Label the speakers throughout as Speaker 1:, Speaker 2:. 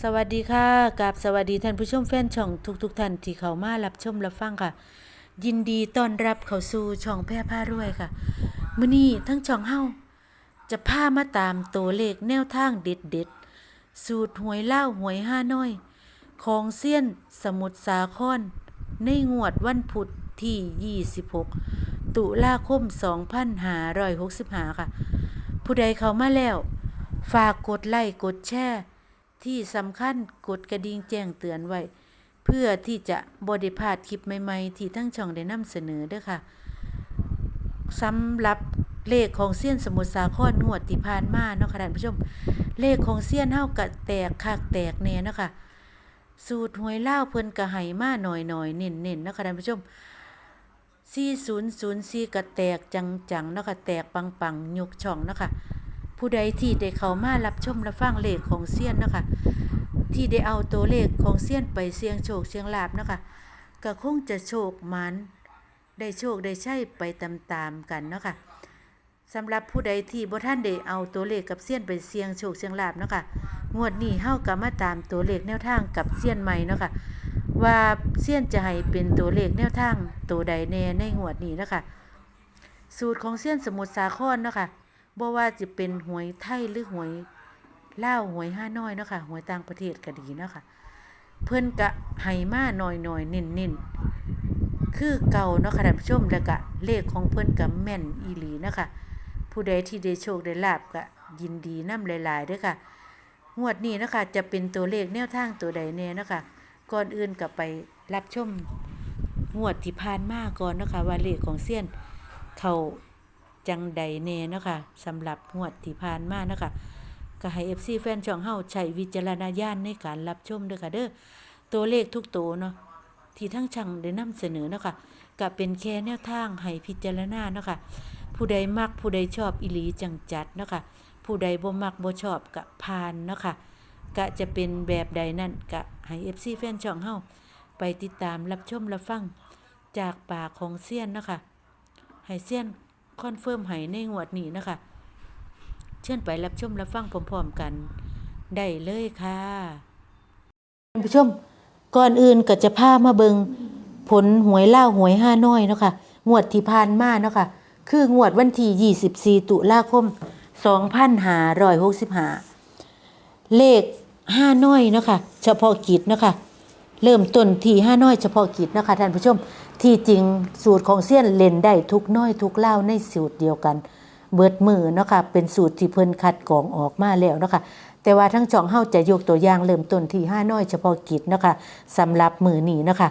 Speaker 1: สวัสดีค่ะกับสวัสดีท่านผู้ชมแฟนช่องทุกๆทท่านที่เขามารับชมรับฟังค่ะ ยินดีต้อนรับเข้าสู่ช่องแพร่ผ้ารวยค่ะมื้อนี้ทั้งช่องเฮาจะพามาตามตัวเลขแนวทางเด็ดๆสูตรหวยเล่าหวยห้าน้อย ของเซียนสมุทรสาคร ในงวดวันพุธที่ 26 ตุลาคม 2565 ค่ะ ผู้ใดเขามาแล้ว ฝากกดไลค์กดแชร์ ที่สำคัญกดกระดิ่งแจ้งเตือนไว้ เพื่อที่จะบไดิพลาดคลิปใหม่ๆ ที่ทั้งช่องได้นำเสนอเด้อค่ะสำหรับเลขของเซียนสมุทรสาครงวดที่ผ่านมาเนาะค่ะท่านผู้ชม เลขของเซียนเฮากะแตกคักแตกแน่เนาะค่ะสูตรหวยเล่าเพิ่นกะให้มาหน่อยๆเน้นๆเนาะค่ะท่านผู้ชม4004กะแตกจังๆเนาะค่ะแตกปังๆยกช่องเนาะค่ะ ผู้ใดที่ได้เข้ามารับชมรับฟังเลขของเซียนเนาะคะที่ได้เอาตัวเลขของเซียนไปเสี่ยงโชคเสี่ยงลาบเนาะคะก็คงจะโชคมันได้โชคได้ใช่ไปตามๆกันเนาะค่ะสำหรับผู้ใดที่บ่ท่านได้เอาตัวเลขกับเซียนไปเสี่ยงโชคเสี่ยงลาบเนาะค่ะงวดนี้เฮาก็มาตามตัวเลขแนวทางกับเซียนใหม่เนาะค่ะว่าเซียนจะให้เป็นตัวเลขแนวทางตัวใดแน่ในงวดนี้เนาะค่ะสูตรของเซียนสมุทรสาครเนาะค่ะ บ่ว่าจะเป็นหวยไทยหรือหวยลาหวยห้าน้อยเนาะค่ะหวยต่างประเทศก็ดีเนาะค่ะ เพิ่อนกะให้มาหน่อยๆเน้นๆคือเก่าเนาะค่ะท่านผู้ชมแล้วก็เลขของเพิ่อนก็แม่นอีหลีเนาะค่ะผู้ใดที่ได้โชคได้ลาบก็ยินดีนำหลายๆด้อค่ะงวดนี้เนาะคะจะเป็นตัวเลขแนวทางตัวใดแน่เนาะค่ะก่อนอื่นก็ไปรับชมงวดที่ผ่านมาก่อนเนาะค่ะว่าเลขของเซียนเขา จังใดแน่เนาะค่ะสำหรับงวดที่ผ่านมาเนาะค่ะก็ให้ FC แฟนช่องเฮาใช้วิจารณญาณในการรับชมด้อค่ะเด้อตัวเลขทุกตัวเนาะที่ทั้งช่างได้นำเสนอเนาะค่ะก็เป็นแค่แนวทางให้พิจารณาเนาะค่ะผู้ใดมักผู้ใดชอบอีหลีจังจัดเนาะค่ะผู้ใดบ่มักบ่ชอบก็ผ่านเนาะค่ะก็จะเป็นแบบใดนั่นก็ให้ FC แฟนช่องเฮาไปติดตามรับชมรับฟังจากปากของเซียนเนาะค่ะให้เซียน คอนเฟิร์มให้ในงวดนี้นะคะ เชิญไปรับชมรับฟังพร้อมๆกัน ได้เลยค่ะท่านผู้ชมก่อนอื่นก็จะพามาเบิงผลหวยเล่าหวยห้าน้อยเนาะค่ะงวดที่ผ่านมาเนาะค่ะคืองวดวันที่24 ตุลาคม 2565 เลขห้าน้อยเนาะค่ะเฉพาะกิจเนาะค่ะ เริ่มต้นที่ห้าน้อยเฉพาะกิจนะคะท่านผู้ชม ที่จริงสูตรของเซียนเล่นได้ทุกน้อยทุกเล่าในสูตรเดียวกัน เบิดมือเนาะค่ะเป็นสูตรที่เพิ่นคัดกรองออกมาแล้วเนาะค่ะแต่ว่าทั้งจองเฮาจะยกตัวอย่างเริ่มต้นที่ห้าน้อยเฉพาะกิจเนาะค่ะสำหรับมือนี้เนาะค่ะ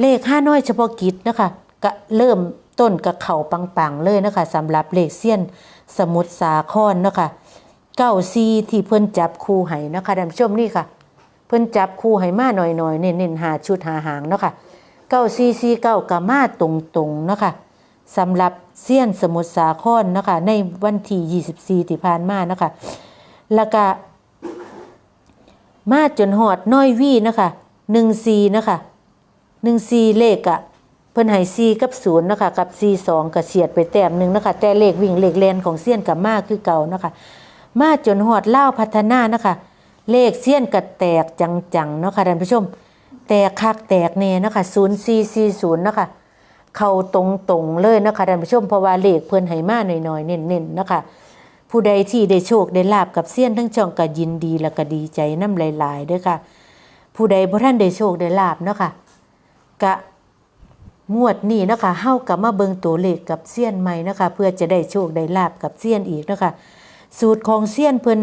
Speaker 1: เลขห้าน้อยเฉพาะกิจเนาะค่ะก็เริ่มต้นกับเข่าปังๆเลยนะคะสำหรับเลขเซียนสมุทรสาครเนาะค่ะเก้าซีที่เพิ่นจับคู่ให้นะคะท่านผู้ชมนี่ค่ะ พิ่นจับคู่ให้มาหน่อยๆเน้นๆหาชุดหาหางเนาะค่ะเก้าซีซีเก้ากับมาตรงๆเนาะค่ะสำหรับเซียนสมุทรสาครเนาะค่ะในวันที่24ที่ผ่านมาเนาะค่ะแล้วก็มาจนหอดน้อยวีเนาะค่ะ14เนาะค่ะ14เลขอะเพิ่นให้4กับ0เนาะค่ะกับ42ก็เฉียดไปแต้มหนึงเนาะค่ะแต่เลขวิ่งเลขแลนของเซียนกับมาคือเก่าเนาะค่ะมาจนหอดเล่าพัฒนาเนาะค่ะ เลขเสี้ยนกระแตกจังๆเนาะค่ะท่านผู้ชม แตกคักแตกเน่เนาะค่ะ0440เนาะค่ะเข้าตรงๆเลยเนาะค่ะท่านผู้ชมเพราะว่าเลขเพิ่อนให้มาหน่อยๆเน้นๆเนาะค่ะผู้ใดที่ได้โชคได้ลาบกับเสี้ยนทั้งช่องก็ยินดีและก็ดีใจนำหลายๆด้อค่ะ ผู้ใดบ่ทันได้โชคได้ลาบเนาะค่ะกะงวดนี้เนาะค่ะเฮากับมาเบิงตัวเลขกับเสี้ยนใหม่เนาะค่ะเพื่อจะได้โชคได้ลาบกับเสี้ยนอีกเนาะค่ะสูตรของเสี้ยนเพิ่น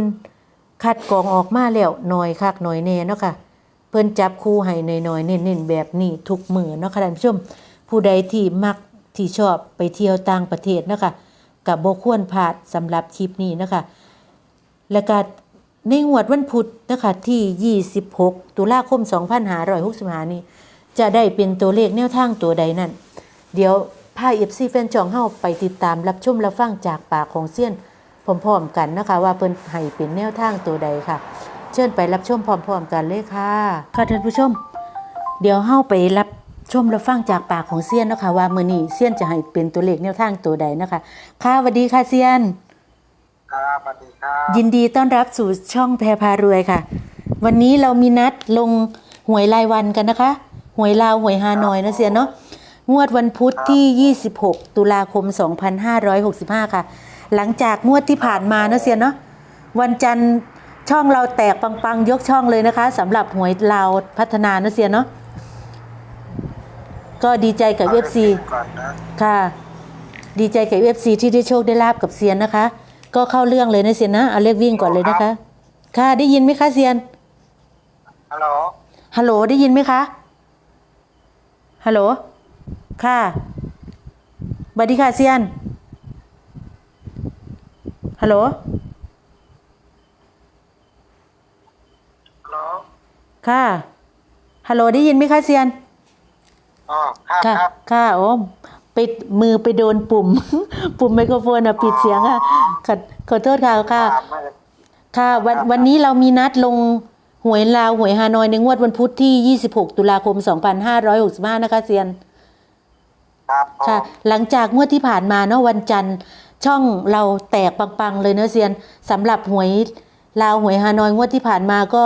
Speaker 1: คัดกรองออกมาแล้วหน่อยคักหน่อยแน่เนาะค่ะ เพิ่นจับคู่ให้หน่อยๆเน้นๆแบบนี้ทุกมือเนาะค่ะท่านผู้ชม ผู้ใดที่มักที่ชอบไปเที่ยวต่างประเทศเนาะค่ะกับบ่ควรพลาดสำหรับคลิปนี้เนาะค่ะและก็ในงวดวันพุธนะคะที่ 26 ตุลาคม 2565 นี้ จะได้เป็นตัวเลขแนวทางตัวใดนั่น เดี๋ยวพา FC แฟนจองเฮาไปติดตามรับชมรับฟังจากปากของเซียน พร้อมๆกันนะคะ ว่าเพิ่นให้เป็นแนวทางตัวใดค่ะ เชิญไปรับชมพร้อมๆกันเลยค่ะค่ะท่านผู้ชม เดี๋ยวเฮาไปรับชมรับฟังจากปากของเซียนเนาะคะ ว่ามื้อนี้เซียนจะให้เป็นตัวเลขแนวทางตัวใดนะคะ ค่ะสวัสดีค่ะเซียน
Speaker 2: ครับสวัสดีครับ
Speaker 1: ยินดีต้อนรับสู่ช่องแพรพารวยค่ะ วันนี้เรามีนัดลงหวยรายวันกันนะคะ หวยลาวหวยฮานอยนะเซียนเนาะงวดวันพุธที่ 26 ตุลาคม 2565 ค่ะ หลังจากงวดที่ผ่านมานะเซียนเนาะวันจันทร์ช่องเราแตกปังๆ ยกช่องเลยนะคะสำหรับหวยลาวพัฒนานะเซียนเนาะก็ดีใจกับ FC
Speaker 2: ก่อนนะ
Speaker 1: ค่ะ ดีใจกับ FC ที่ได้โชคได้ลาบกับเซียนนะคะ ก็เข้าเรื่องเลยนะเซียนนะเอาเลขวิ่งก่อนเลยนะคะ ค่ะได้ยินไหมคะเซียน
Speaker 2: ฮัลโหล
Speaker 1: ฮัลโหลได้ยินไหมคะฮัลโหลค่ะบัดดีค่ะเซียน ฮัลโหล
Speaker 2: ฮัลโหล
Speaker 1: ค่ะ ฮัลโหลได้ยินไหมคะเซียน
Speaker 2: อ๋อครับ
Speaker 1: ค่ะ
Speaker 2: ครับ
Speaker 1: ค่ะโอ้ปิดมือไปโดนปุ่ม ปุ่มไมโครโฟนอะปิดเสียงอะขอขอโทษค่ะค่ะ
Speaker 2: ครับไม่ได้
Speaker 1: ค่ะ วันวันนี้เรามีนัดลงหวยลาวหวยฮานอยในงวดวันพุธที่ 26 ตุลาคม 2565 นะคะเซียน
Speaker 2: ครับผม
Speaker 1: ค่ะหลังจากงวดที่ผ่านมาเนาะวันจันทร์ ช่องเราแตกปังๆ เลยเนาะเซียนสำหรับหวยลาวหวยฮานอยงวดที่ผ่านมาก็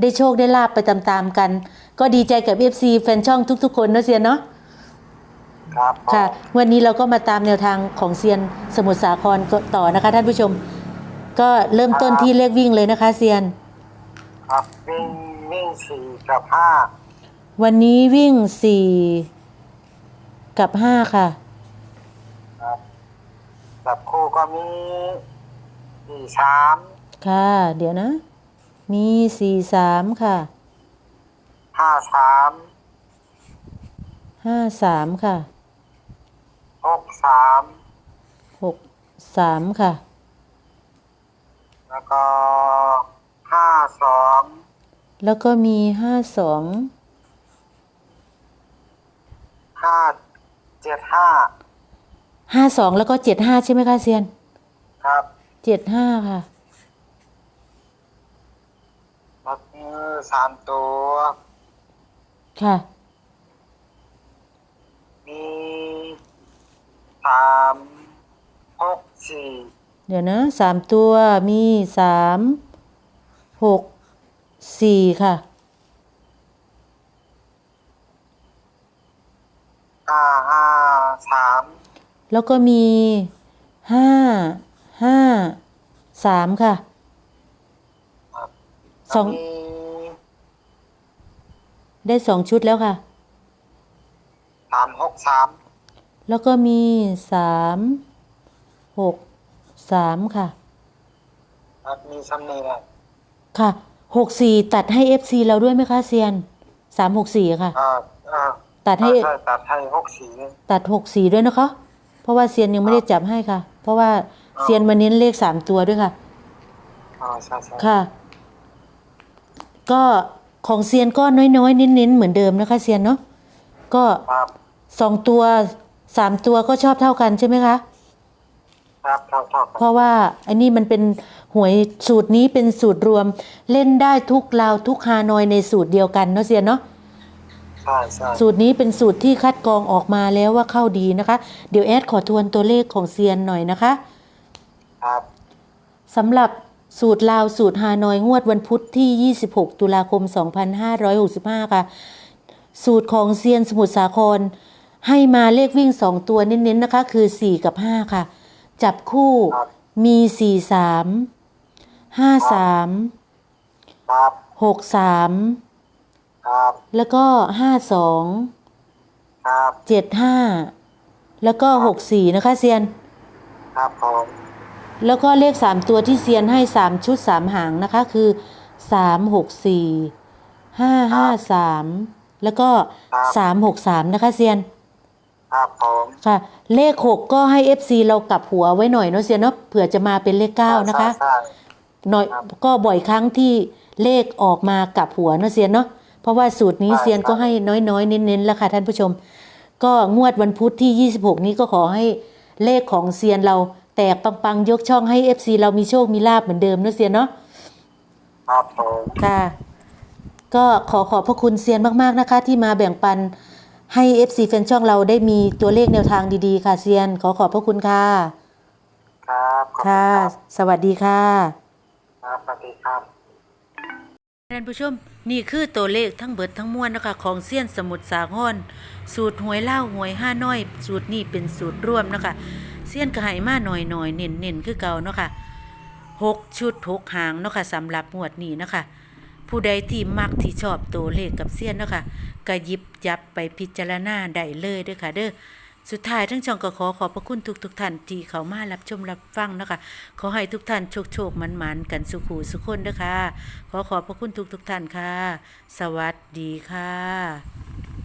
Speaker 1: ได้โชคได้ลาบไปตามๆกัน ก็ดีใจกับ FC แฟนช่องทุกๆ คนเนาะเซียนเนาะ
Speaker 2: ครับผม
Speaker 1: ค่ะ วันนี้เราก็มาตามแนวทางของเซียนสมุทรสาครก็ต่อนะคะท่านผู้ชม ก็เริ่มต้นที่เลขวิ่งเลยนะคะเซียน
Speaker 2: ครับวิ่งวิ่งสี่กับห้า
Speaker 1: วันนี้วิ่งสี่กับห้าค่ะ
Speaker 2: ครับจับ คู่ก็มีสี่สาม
Speaker 1: ค่ะ เดี๋ยวนะ มีสี่สามค่ะ
Speaker 2: ห้าสาม
Speaker 1: ห้าสามค่ะ
Speaker 2: หกสาม
Speaker 1: หกสามค่ะ
Speaker 2: แล้วก็ห้าสอง
Speaker 1: แล้วก็มีห้าสอง
Speaker 2: ห้าเจ็ดห้า
Speaker 1: ห้าสองแล้วก็เจ็ดห้าใช่ไหมคะเซียน
Speaker 2: ครับ
Speaker 1: เจ็ดห้าค่ะ
Speaker 2: แล้วก็สามตัว
Speaker 1: ค่ะ
Speaker 2: มีสามหกสี่
Speaker 1: เดี๋ยวนะสามตัวมีสามหกสี่ค่ะ
Speaker 2: ห้าห้าสาม
Speaker 1: แล้วก็มีห้าห้าสามค่ะ
Speaker 2: ครับ
Speaker 1: สอง
Speaker 2: มี
Speaker 1: ได้สองชุดแล้วค่ะ
Speaker 2: สามหกสาม
Speaker 1: แล้วก็มีสามหกสามค่ะ
Speaker 2: ครับมีซ้ำนี่แหละ
Speaker 1: ค่ะหกสี่ตัดให้ FC เราด้วยไหมคะเซียนสามหกสี่ค่ะ
Speaker 2: อ่าอ่า
Speaker 1: ตัดให้
Speaker 2: ใช่ตัดให้หกสี่
Speaker 1: ตัดหกสี่ด้วยนะคะ เพราะว่าเซียนยังไม่ได้จับให้ค่ะ เพราะว่าเซียนมาเน้นเลขสามตัวด้วยค่ะ
Speaker 2: อ่าใช่ใช่
Speaker 1: ค่ะ ก็ของเซียนก็น้อยๆเน้นๆเหมือนเดิมนะคะเซียนเนาะก็
Speaker 2: ครับ
Speaker 1: สองตัวสามตัวก็ชอบเท่ากันใช่ไหมคะ
Speaker 2: ครับครับครับ
Speaker 1: เพราะว่าอันนี้มันเป็นหวยสูตรนี้เป็นสูตรรวม เล่นได้ทุกลาวทุกฮานอยในสูตรเดียวกันเนาะเซียนเนาะ
Speaker 2: ใช่ใช่
Speaker 1: สูตรนี้เป็นสูตรที่คัดกรองออกมาแล้วว่าเข้าดีนะคะ เดี๋ยวแอดขอทวนตัวเลขของเซียนหน่อยนะคะ
Speaker 2: ครับ
Speaker 1: สำหรับสูตรลาวสูตรฮานอยงวดวันพุธที่ 26 ตุลาคม 2565 ค่ะ สูตรของเซียนสมุทรสาคร ให้มาเลขวิ่ง 2 ตัวเน้นๆนะคะ คือ 4 กับ 5 ค่ะ จับคู่มี 4 3 5 3
Speaker 2: ครับ
Speaker 1: 6 3
Speaker 2: ครับ
Speaker 1: แล้วก็5 2
Speaker 2: ครับ
Speaker 1: 7 5แล้วก็6 4นะคะเซียน
Speaker 2: ครับผม
Speaker 1: แล้วก็เลข3ตัวที่เซียนให้3ชุด3หางนะคะ คือ3 6 4 5 5 3แล้วก็3 6 3นะคะเซียน
Speaker 2: ครับผม
Speaker 1: ค่ะ เลข6ก็ให้ FC เรากลับหัวไว้หน่อยเนาะเซียนเนาะเผื่อจะมาเป็นเลข9นะคะ
Speaker 2: ใช่ใช่
Speaker 1: หน่อยก็บ่อยครั้งที่เลขออกมากลับหัวเนาะเซียนเนาะ เพราะว่าสูตรนี้เซียนก็ให้น้อยๆ เน้นๆแล้วค่ะท่านผู้ชม ก็งวดวันพุธที่ 26 นี้ก็ขอให้เลขของเซียนเราแตกปังๆ ยกช่องให้ FC เรามีโชคมีลาบเหมือนเดิมเนาะเซียนเนาะ
Speaker 2: ครับผม
Speaker 1: ค่ะ ก็ขอขอบพระคุณเซียนมากๆนะคะ ที่มาแบ่งปันให้ FC แฟนช่องเราได้มีตัวเลขแนวทางดีๆ ค่ะเซียน ขอขอบพระคุณค่ะ
Speaker 2: ครับขอบณ
Speaker 1: ค่ะ
Speaker 2: รับ
Speaker 1: สวัสดีค่ะ
Speaker 2: ครับสวัสดีครับ
Speaker 1: แน ท่านผู้ชมนี่คือตัวเลขทั้งเบิดทั้งมวลนะคะของเซียนสมุทรสาครสูตรหวยเล่าหวยห้าน้อย สูตรนี้เป็นสูตรร่วมนะคะเซียนก็ให้มาหน่อยหน่อยๆเน้นเน้นคือเก่าเนาะค่ะหกชุดหกหางเนาะค่ะสำหรับงวดนี้นะคะ ผู้ใดที่มักที่ชอบตัวเลขกับเซียนเนาะค่ะก็ยิบยับไปพิจารณาได้เลยด้อค่ะ เด้อ สุดท้ายทั้งช่องก็ขอขอบพระคุณทุกทุกท่านที่เขามารับชมรับฟังนะคะ ขอให้ทุกท่านโชคโชคมันมันๆกันสุขูสุขคนนะคะ ขอขอบพระคุณทุกทุกท่านค่ะ สวัสดีค่ะ